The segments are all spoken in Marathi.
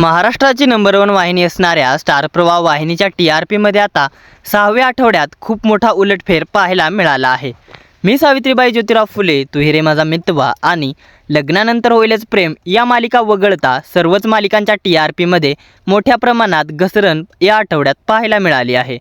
महाराष्ट्राची नंबर वन वाहिनी असणाऱ्या स्टार प्रवाह वाहिनीच्या टी आर पीमध्ये आता सहाव्या आठवड्यात खूप मोठा उलटफेर पाहायला मिळाला आहे. मी सावित्रीबाई ज्योतिराव फुले तुहिरे माझा मितवा आणि लग्नानंतर होईलच प्रेम या मालिका वगळता सर्वच मालिकांच्या टी आर पीमध्ये मोठ्या प्रमाणात घसरण या आठवड्यात पाहायला मिळाली आहे.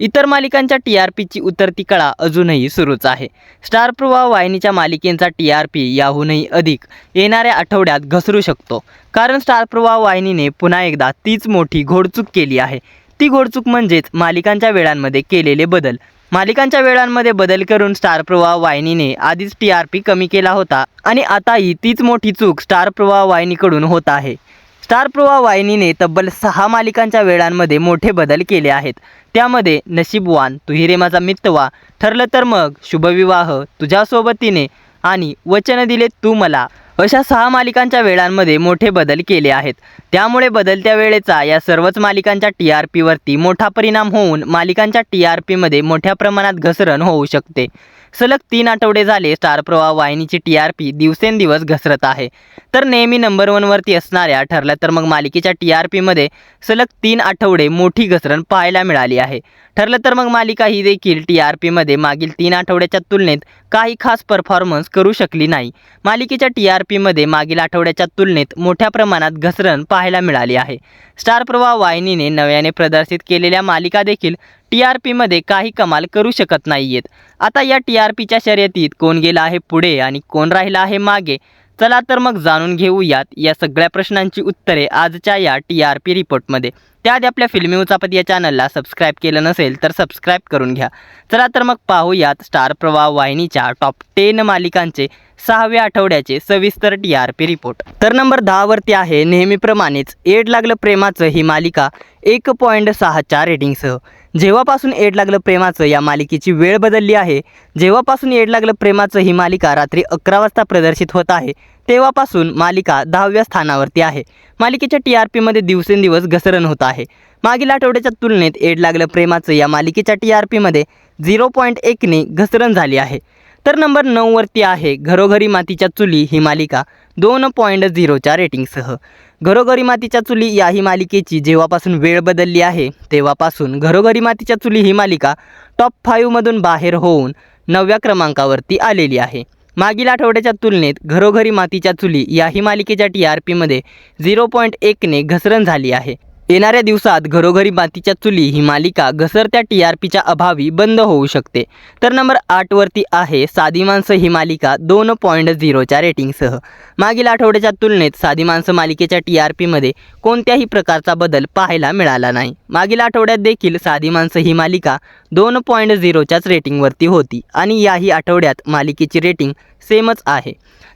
इतर मालिकांच्या टी आर पीची उतरती कळा अजूनही सुरूच आहे. स्टार प्रवाह वाहिनीच्या मालिकेंचा टी आर पी याहूनही अधिक. येणाऱ्या आठवड्यात घसरू शकतो. कारण स्टार प्रवाह वाहिनीने पुन्हा एकदा तीच मोठी घोडचूक केली आहे. ती घोडचूक म्हणजेच मालिकांच्या वेळांमध्ये केलेले बदल. मालिकांच्या वेळांमध्ये बदल करून स्टार प्रवाह वाहिनीने आधीच टी आर पी कमी केला होता आणि आताही तीच मोठी चूक स्टार प्रवाह वाहिनीकडून होत आहे. स्टार प्रवाह वाहिनीने तब्बल सहा मालिकांच्या वेळांमध्ये मोठे बदल केले आहेत. त्यामध्ये नशीबवान तुहिरे माझा मित्तवा ठरलं तर मग शुभविवाह तुझ्या सोबतीने आणि वचन दिले तू मला. अशा सहा मालिकांच्या वेळांमध्ये मोठे बदल केले आहेत. त्यामुळे बदलत्या वेळेचा या सर्वच मालिकांच्या टी आर पीवरती मोठा परिणाम होऊन मालिकांच्या टी आर पीमध्ये मोठ्या प्रमाणात घसरण होऊ शकते. सलग तीन आठवडे झाले स्टार प्रवाह वाहिनीची टी आर पी दिवसेंदिवस घसरत आहे. तर नेहमी नंबर वनवरती असणाऱ्या ठरल्या तर मग मालिकेच्या टी आर पीमध्ये सलग तीन आठवडे मोठी घसरण पाहायला मिळाली आहे. ठरलं तर मग मालिका ही देखील टी आर पीमध्ये मागील तीन आठवड्याच्या तुलनेत काही खास परफॉर्मन्स करू शकली नाही. मालिकेच्या टी आर पीमध्ये मागील आठवड्याच्या तुलनेत मोठ्या प्रमाणात घसरण पाहायला मिळाली आहे. स्टार प्रवाह वाहिनीने नव्याने प्रदर्शित केलेल्या मालिका देखील टी आर पीमध्ये काही कमाल करू शकत नाही आहेत आता या टी आर पीच्या शर्यतीत कोण गेला आहे पुढे आणि कोण राहिला आहे मागे? चला तर मग जाणून घेऊयात या सगळ्या प्रश्नांची उत्तरे आजच्या या टी आर पी रिपोर्टमध्ये त्याआधी आपल्या फिल्मी उचापत या चॅनलला सबस्क्राईब केलं नसेल तर सबस्क्राईब करून घ्या. चला तर मग पाहूयात स्टार प्रवाह वाहिनीच्या टॉप टेन मालिकांचे सहाव्या आठवड्याचे सविस्तर टी आर पी रिपोर्ट तर नंबर दहावरती आहे. नेहमीप्रमाणेच एड लागलं प्रेमाचं ही मालिका एक पॉईंट सहाच्या रेटिंगसह जेव्हापासून एड लागलं प्रेमाचं या मालिकेची वेळ बदलली आहे. जेव्हापासून एड लागलं प्रेमाचं ही मालिका रात्री अकरा वाजता प्रदर्शित होत आहे. तेव्हापासून मालिका दहाव्या स्थानावरती आहे. मालिकेच्या टी आर पीमध्ये दिवसेंदिवस घसरण होत आहे. मागील आठवड्याच्या तुलनेत एड लागलं प्रेमाचं या मालिकेच्या टी आर पीमध्ये झिरो पॉईंट एकने घसरण झाली आहे. तर नंबर नऊवरती आहे घरोघरी मातीच्या चुली ही मालिका दोन पॉईंट झिरोच्या रेटिंगसह. घरोघरी मातीच्या चुली या ही मालिकेची जेव्हापासून वेळ बदलली आहे तेव्हापासून घरोघरी मातीच्या चुली ही मालिका टॉप फाईव्हमधून बाहेर होऊन नवव्या क्रमांकावरती आलेली आहे. मागील आठवड्याच्या तुलनेत घरोघरी मातीच्या चुली या ही मालिकेच्या टी आर पीमध्ये झिरो पॉईंट एकने घसरण झाली आहे. येणाऱ्या दिवसात घरोघरी मातीच्या चुली ही मालिका घसरत्या टी आर पीच्या अभावी बंद होऊ शकते. तर नंबर आठवरती आहे साधी माणसं ही मालिका दोन पॉईंट झिरोच्या रेटिंगसह. मागील आठवड्याच्या तुलनेत साधी माणसं मालिकेच्या टी आर पीमध्ये कोणत्याही प्रकारचा बदल पाहायला मिळाला नाही. मागील आठवड्यात देखील साधी माणसं ही मालिका दोन पॉईंट झिरोच्याच रेटिंगवरती होती आणि याही आठवड्यात मालिकेची रेटिंग सेमच आहे.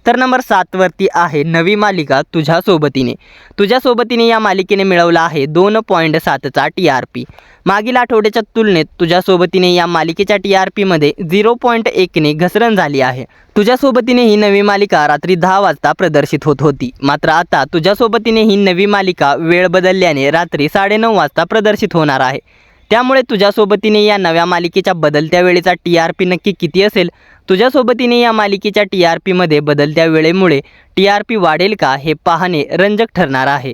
तर नंबर सातवरती आहे नवी मालिका तुझ्या सोबतीने. तुझ्या सोबतीने या मालिकेने मिळवला आहे दोन पॉईंट सातचा टी आर पी मागील आठवड्याच्या तुलनेत तुझ्या सोबतीने या मालिकेच्या टी आर पीमध्ये झिरो पॉईंट एकने घसरण झाली आहे. तुझ्या सोबतीने ही नवी मालिका रात्री दहा वाजता प्रदर्शित होत होती. मात्र आता तुझ्या सोबतीने ही नवी मालिका वेळ बदलल्याने रात्री साडेनऊ वाजता प्रदर्शित होणार आहे. त्यामुळे तुझ्या सोबतीने या नव्या मालिकेच्या बदलत्या वेळेचा टी आर पी नक्की किती असेल? तुझ्या सोबतीने या मालिकेच्या टी आर पीमध्ये बदलत्या वेळेमुळे टी आर पी वाढेल का हे पाहणे रंजक ठरणार आहे.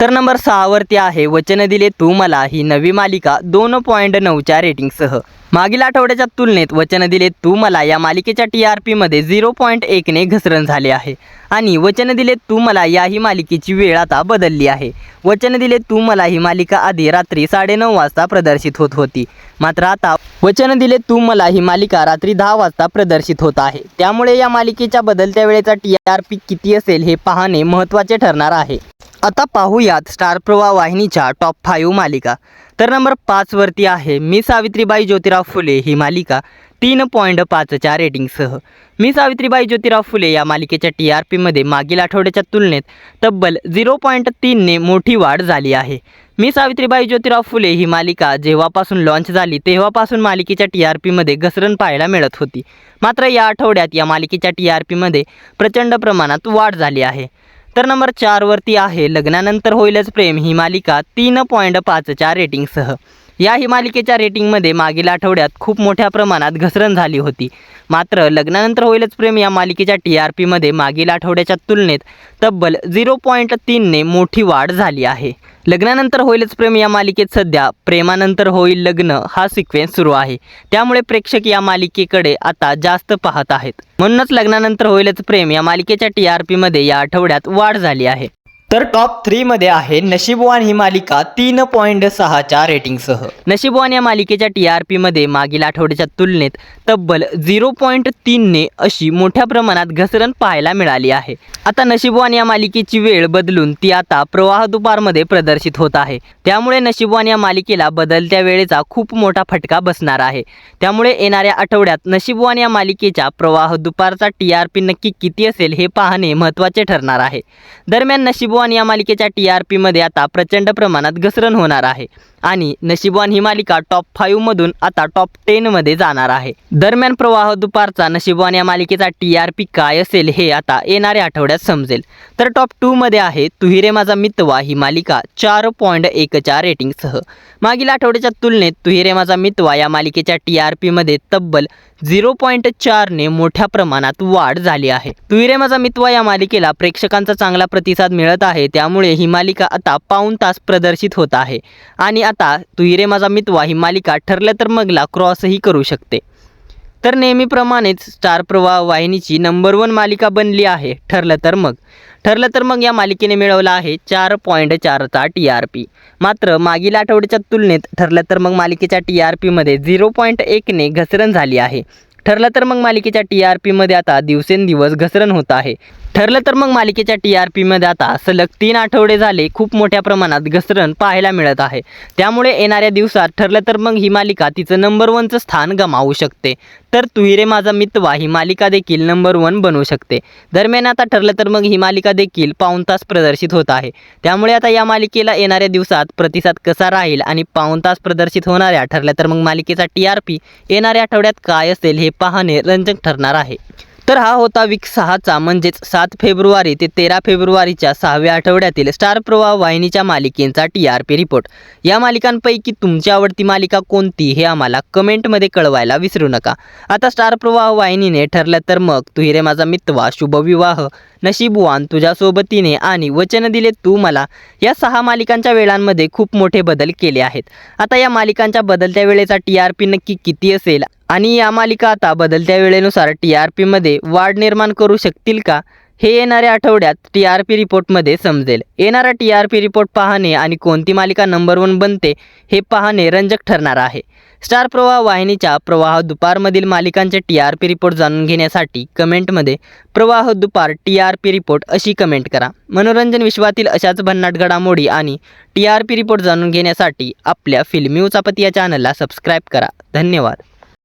तर नंबर सहावरती आहे वचन दिले तू मला ही नवी मालिका दोन पॉईंट नऊच्या रेटिंगसह. मागील आठवड्याच्या तुलनेत वचन दिले तू मला या मालिकेच्या टी आर पीमध्ये झिरो पॉईंट एकने घसरण झाले आहे. आणि वचन दिले तू मला याही मालिकेची वेळ आता बदलली आहे. वचन दिले तू मला ही मालिका आधी रात्री साडेनऊ वाजता प्रदर्शित होत होती. मात्र आता वचन दिले तू मला ही मालिका रात्री दहा वाजता प्रदर्शित होत आहे. त्यामुळे या मालिकेच्या बदलत्या वेळेचा टी आर पी किती असेल हे पाहणे महत्त्वाचे ठरणार आहे. आता पाहूयात स्टार प्रवाह वाहिनीच्या टॉप फाईव्ह मालिका. तर नंबर पाचवरती आहे मी सावित्रीबाई ज्योतिराव फुले ही मालिका तीन पॉईंट पाचच्या रेटिंगसह मी सावित्रीबाई ज्योतिराव फुले या मालिकेच्या टी आर पीमध्ये मागील आठवड्याच्या तुलनेत तब्बल झिरो पॉईंट तीनने मोठी वाढ झाली आहे. मी सावित्रीबाई ज्योतिराव फुले ही मालिका जेव्हापासून लॉन्च झाली तेव्हापासून मालिकेच्या टी आर पीमध्ये घसरण पाहायला मिळत होती. मात्र या आठवड्यात या मालिकेच्या टी आर पीमध्ये प्रचंड प्रमाणात वाढ झाली आहे. तर नंबर चारवरती आहे लग्नानंतर होईलच प्रेम ही मालिका तीन पॉईंट पाचच्या रेटिंगसह या ही मालिकेच्या रेटिंगमध्ये मागील आठवड्यात खूप मोठ्या प्रमाणात घसरण झाली होती. मात्र लग्नानंतर होईलच प्रेम या मालिकेच्या टी आर पीमध्ये मागील आठवड्याच्या तुलनेत तब्बल झिरो पॉईंट तीनने मोठी वाढ झाली आहे. लग्नानंतर होईलच प्रेम या मालिकेत सध्या. प्रेमानंतर होईल लग्न. हा सिक्वेन्स सुरू आहे. त्यामुळे प्रेक्षक या मालिकेकडे आता जास्त पाहत आहेत. म्हणूनच लग्नानंतर होईलच प्रेम या मालिकेच्या टी आर पीमध्ये या आठवड्यात वाढ झाली आहे. तर टॉप थ्रीमध्ये आहे नशीबवान ही मालिका तीन पॉईंट सहाच्या रेटिंगसह नशीबवान या मालिकेच्या टी आर पीमध्ये मागील आठवड्याच्या तुलनेत तब्बल झिरो पॉईंट तीनने अशी मोठ्या प्रमाणात घसरण पाहायला मिळाली आहे. आता नशीबवान या मालिकेची वेळ बदलून ती आता प्रवाह दुपारमध्ये प्रदर्शित होत आहे. त्यामुळे नशीबवान या मालिकेला बदलत्या वेळेचा खूप मोठा फटका बसणार आहे. त्यामुळे येणाऱ्या आठवड्यात नशीबवान या मालिकेच्या प्रवाह दुपारचा टी आर पी नक्की किती असेल हे पाहणे महत्त्वाचे ठरणार आहे. दरम्यान नशीबवान या मालिकेच्या टी आर पीमध्ये आता प्रचंड प्रमाणात घसरण होणार आहे आणि नशीबवान ही मालिका टॉप फाईव्हमधून आता टॉप टेनमध्ये जाणार आहे. दरम्यान प्रवाह दुपारचा नशीबवान या मालिकेचा टी आर पी काय असेल हे आता येणाऱ्या आठवड्यात समजेल. तर टॉप टूमध्ये आहे तुहिरे माझा मितवा ही मालिका चार पॉईंट एकच्या रेटिंगसह मागील आठवड्याच्या तुलनेत तुहिरे माझा मितवा या मालिकेच्या टी आर पीमध्ये तब्बल झिरो पॉईंट चारने मोठ्या प्रमाणात वाढ झाली आहे. तुहिरे माझा मितवा या मालिकेला प्रेक्षकांचा चांगला प्रतिसाद मिळत आहे त्यामुळे ही मालिका आता पाऊण तास प्रदर्शित होत आहे. आणि आता तुहिरे माझा मितवा ही मालिका ठरलं तर मगला क्रॉसही करू शकते. तर नेहमीप्रमाणेच स्टार प्रवाह वाहिनीची नंबर वन मालिका बनली आहे ठरलं तर मग. ठरलं तर मग या मालिकेने मिळवला आहे चार पॉईंट चारचा टी आर पी. मात्र मागील आठवड्याच्या तुलनेत ठरलं तर मग मालिकेच्या टी आर पीमध्ये झिरो पॉईंट एकने घसरण झाली आहे. ठरलं तर मग मालिकेच्या टी आर पीमध्ये आता दिवसेंदिवस घसरण होत आहे. ठरलं तर मग मालिकेच्या टी आर पीमध्ये आता सलग तीन आठवडे झाले खूप मोठ्या प्रमाणात घसरण पाहायला मिळत आहे. त्यामुळे येणाऱ्या दिवसात ठरलं तर मग ही मालिका तिचं नंबर वनचं स्थान गमावू शकते. तर तुहिरे माझा मितवा ही मालिका देखील नंबर वन बनवू शकते. दरम्यान आता ठरलं तर मग ही मालिका देखील पाऊण तास प्रदर्शित होत आहे. त्यामुळे आता या मालिकेला येणाऱ्या दिवसात प्रतिसाद कसा राहील आणि पाऊण तास प्रदर्शित होणाऱ्या ठरल्या तर मग मालिकेचा टी आर पी येणाऱ्या आठवड्यात काय असेल हे पाहणे रंजक ठरणार आहे. तर हा होता वीक सहाचा म्हणजेच सात फेब्रुवारी ते तेरा फेब्रुवारीच्या सहाव्या आठवड्यातील स्टार प्रवाह वाहिनीच्या मालिकेंचा टी आर पी रिपोर्ट या मालिकांपैकी तुमची आवडती मालिका कोणती हे आम्हाला कमेंटमध्ये कळवायला विसरू नका. आता स्टार प्रवाह वाहिनीने ठरलं तर मग तुही रे माझा मित्वा शुभविवाह. नशीबवान तुझ्या सोबतीने आणि वचन दिले तू मला. या सहा मालिकांच्या वेळांमध्ये खूप मोठे बदल केले आहेत. आता या मालिकांच्या बदलत्या वेळेचा टी आर पी नक्की किती असेल आणि या मालिका आता बदलत्या वेळेनुसार टी आर पीमध्ये वाढ निर्माण करू शकतील का? हे येणाऱ्या आठवड्यात टी आर पी रिपोर्टमध्ये समजेल. येणारा टी आर पी रिपोर्ट पाहणे आणि कोणती मालिका नंबर वन बनते हे पाहणे रंजक ठरणार आहे. स्टार प्रवाह वाहिनीच्या प्रवाह दुपारमधील मालिकांचे टी आर पी रिपोर्ट जाणून घेण्यासाठी कमेंटमध्ये Pravah Dupaar T R P report अशी कमेंट करा. मनोरंजन विश्वातील अशाच भन्नाट घडामोडी आणि टी आर पी रिपोर्ट जाणून घेण्यासाठी आपल्या फिल्मी उचापती या चॅनलला सबस्क्राईब करा. धन्यवाद.